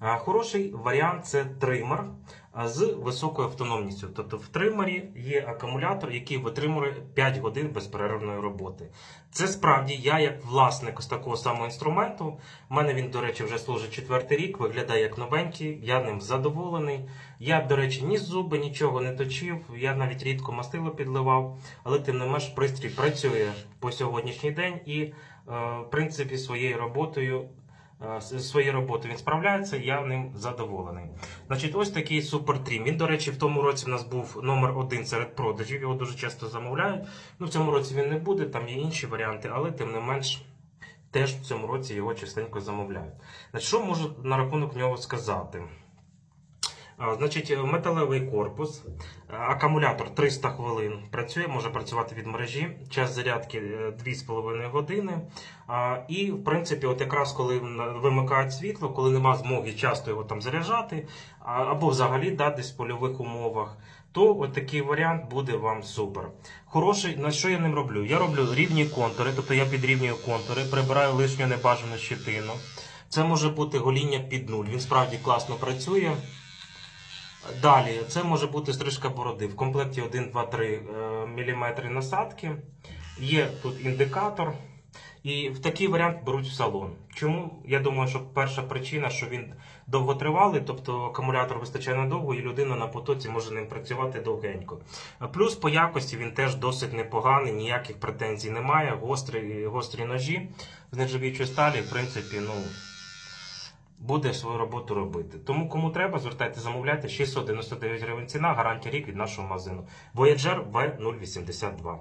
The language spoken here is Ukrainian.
Хороший варіант це тример з високою автономністю. Тобто в тримері є акумулятор, який витримує 5 годин безперервної роботи. Це справді я, як власник ось такого самого інструменту. У мене він, до речі, вже служить четвертий рік, виглядає як новенький. Я ним задоволений. Я, до речі, ні зуби, нічого не точив. Я навіть рідко мастило підливав, але тим не менш пристрій працює по сьогоднішній день і, е, в принципі, своєю роботою. Е, своєї Своєю роботою він справляється, я ним задоволений. Значить, ось такий супертрім. Він, до речі, в тому році в нас був номер один серед продажів. Його дуже часто замовляють. Ну, в цьому році він не буде, там є інші варіанти, але тим не менш, теж в цьому році його частенько замовляють. Значить, що можу на рахунок нього сказати? Значить, е, металевий корпус, е, акумулятор 300 хвилин працює, може працювати від мережі, час зарядки е, 2,5 години. І, в принципі, от якраз коли вимикають світло, коли нема змоги часто його там заряджати, або взагалі да, десь в польових умовах, то от такий варіант буде вам супер. Хороший, на що я ним роблю? Я роблю рівні контури, тобто я підрівнюю контури, прибираю лишню небажану щетину. Це може бути гоління під нуль. Він справді класно працює. Далі, це може бути стрижка бороди. В комплекті 1, 2, 3 мм насадки. Є тут індикатор. І в такий варіант беруть в салон. Чому? Я думаю, що перша причина, що він довготривалий, тобто акумулятор вистачає надовго, і людина на потоці може ним працювати довгенько. Плюс по якості він теж досить непоганий, ніяких претензій немає. Гострі, гострі ножі з нержавіючої сталі, в принципі, ну буде свою роботу робити. Тому кому треба, звертайте, замовляйте 699 гривень ціна, гарантія рік від нашого магазину. Voyager V082.